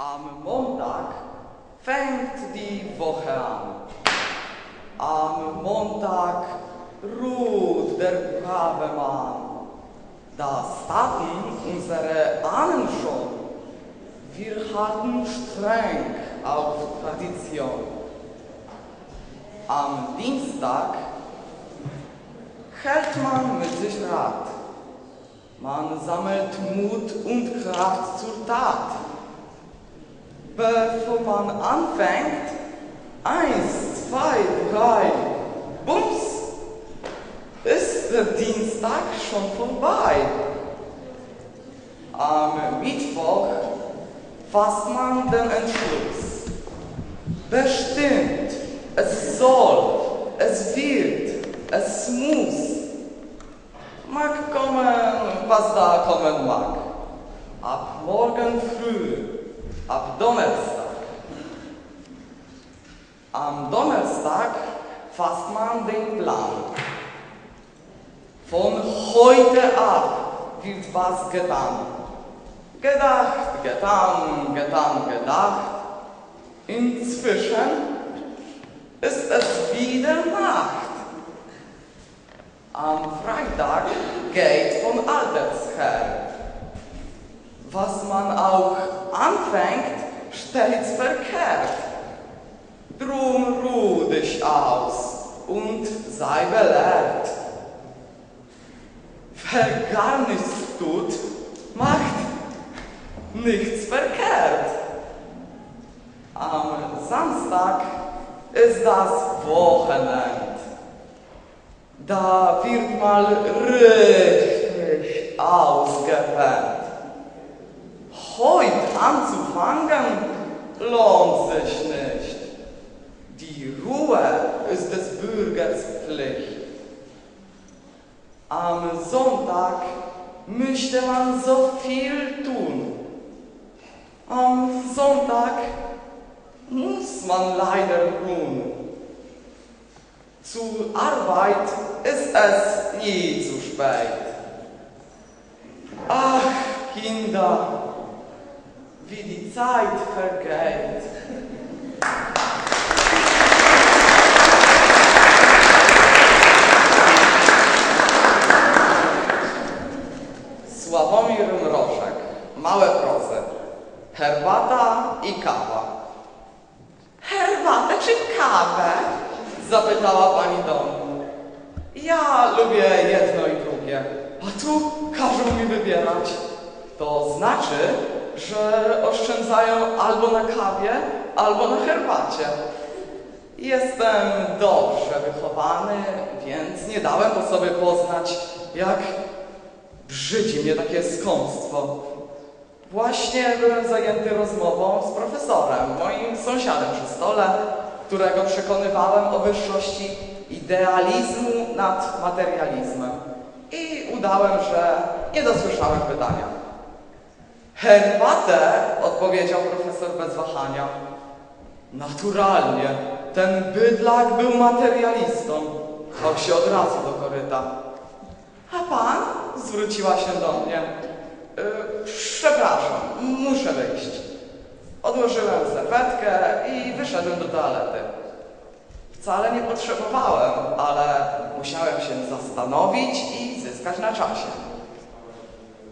Am Montag fängt die Woche an. Am Montag ruht der brave Mann. Das taten unsere Ahnen schon. Wir halten streng auf Tradition. Am Dienstag hält man mit sich Rat. Man sammelt Mut und Kraft zur Tat. Bevor man anfängt, eins, zwei, drei, bums, ist der Dienstag schon vorbei. Am Mittwoch fasst man den Entschluss. Bestimmt, es soll, es wird, es muss. Mag kommen, was da kommen mag. Ab morgen früh, ab Donnerstag. Am Donnerstag fasst man den Plan. Von heute ab wird was getan. Gedacht, getan, getan, gedacht. Inzwischen ist es wieder Nacht. Am Freitag geht von Alters her. Was man auch anfängt, stets verkehrt. Drum ruh dich aus und sei belehrt. Wer gar nichts tut, macht nichts verkehrt. Am Samstag ist das Wochenend. Da wird mal richtig ausgepennt. Anzufangen lohnt sich nicht. Die Ruhe ist des Bürgers Pflicht. Am Sonntag möchte man so viel tun. Am Sonntag muss man leider ruhen. Zur Arbeit ist es nie zu spät. Ach, Kinder, wie die Zeit vergeht. Sławomir Mrożek, małe prozy, herbata i kawa. Herbatę czy kawę? Zapytała pani domu. Ja lubię jedno i drugie, a tu każą mi wybierać. To znaczy, że oszczędzają albo na kawie, albo na herbacie. Jestem dobrze wychowany, więc nie dałem po sobie poznać, jak brzydzi mnie takie skąpstwo. Właśnie byłem zajęty rozmową z profesorem, moim sąsiadem przy stole, którego przekonywałem o wyższości idealizmu nad materializmem. I udałem, że nie dosłyszałem pytania. Herbatę, odpowiedział profesor bez wahania. Naturalnie, ten bydlak był materialistą. Chał się od razu do koryta. A pan? Zwróciła się do mnie. "Y, przepraszam, muszę wyjść. Odłożyłem serwetkę i wyszedłem do toalety. Wcale nie potrzebowałem, ale musiałem się zastanowić i zyskać na czasie.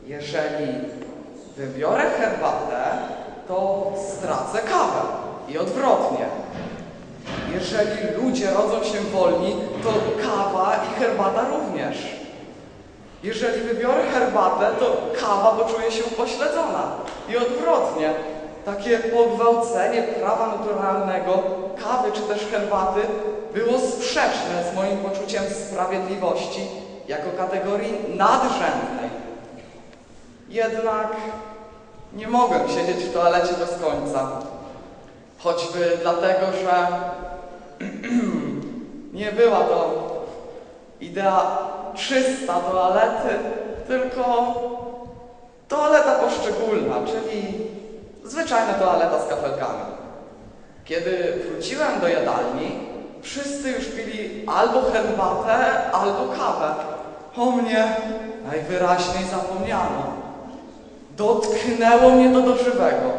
Jeżeli wybiorę herbatę, to stracę kawę i odwrotnie. Jeżeli ludzie rodzą się wolni, to kawa i herbata również. Jeżeli wybiorę herbatę, to kawa poczuje się upośledzona. I odwrotnie. Takie pogwałcenie prawa naturalnego, kawy czy też herbaty było sprzeczne z moim poczuciem sprawiedliwości jako kategorii nadrzędnej. Jednak nie mogłem siedzieć w toalecie bez końca. Choćby dlatego, że nie była to idea czysta toalety, tylko toaleta poszczególna, czyli zwyczajna toaleta z kafelkami. Kiedy wróciłem do jadalni, wszyscy już pili albo herbatę, albo kawę. O mnie najwyraźniej zapomniano. Dotknęło mnie to do żywego.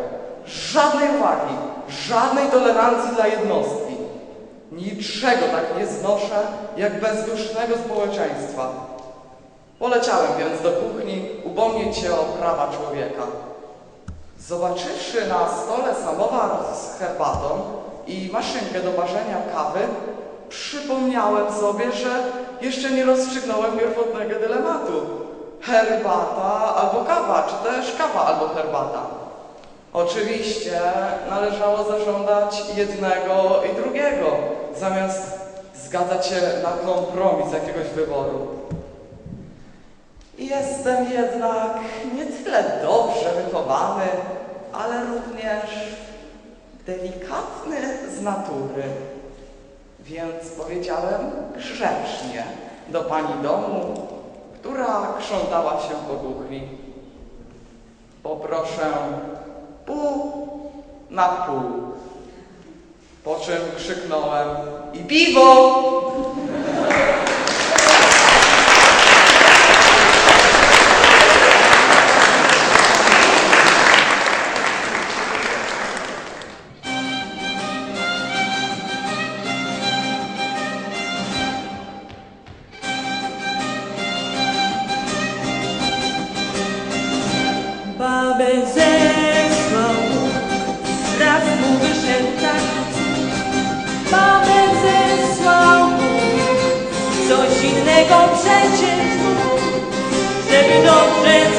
żadnej uwagi, żadnej tolerancji dla jednostki. Niczego tak nie znoszę, jak bezdusznego społeczeństwa. Poleciałem więc do kuchni upomnieć się o prawa człowieka. Zobaczywszy na stole samowar z herbatą i maszynkę do parzenia kawy, przypomniałem sobie, że jeszcze nie rozstrzygnąłem pierwotnego dylematu. Herbata albo kawa, czy też kawa albo herbata. Oczywiście należało zażądać jednego i drugiego, zamiast zgadzać się na kompromis jakiegoś wyboru. Jestem jednak nie tyle dobrze wychowany, ale również delikatny z natury. Więc powiedziałem grzecznie do pani domu, która krzątała się po kuchni. Poproszę pół na pół. Po czym krzyknąłem i piwo!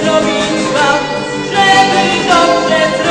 Zrobić wam, żeby dobrze zrobić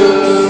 you.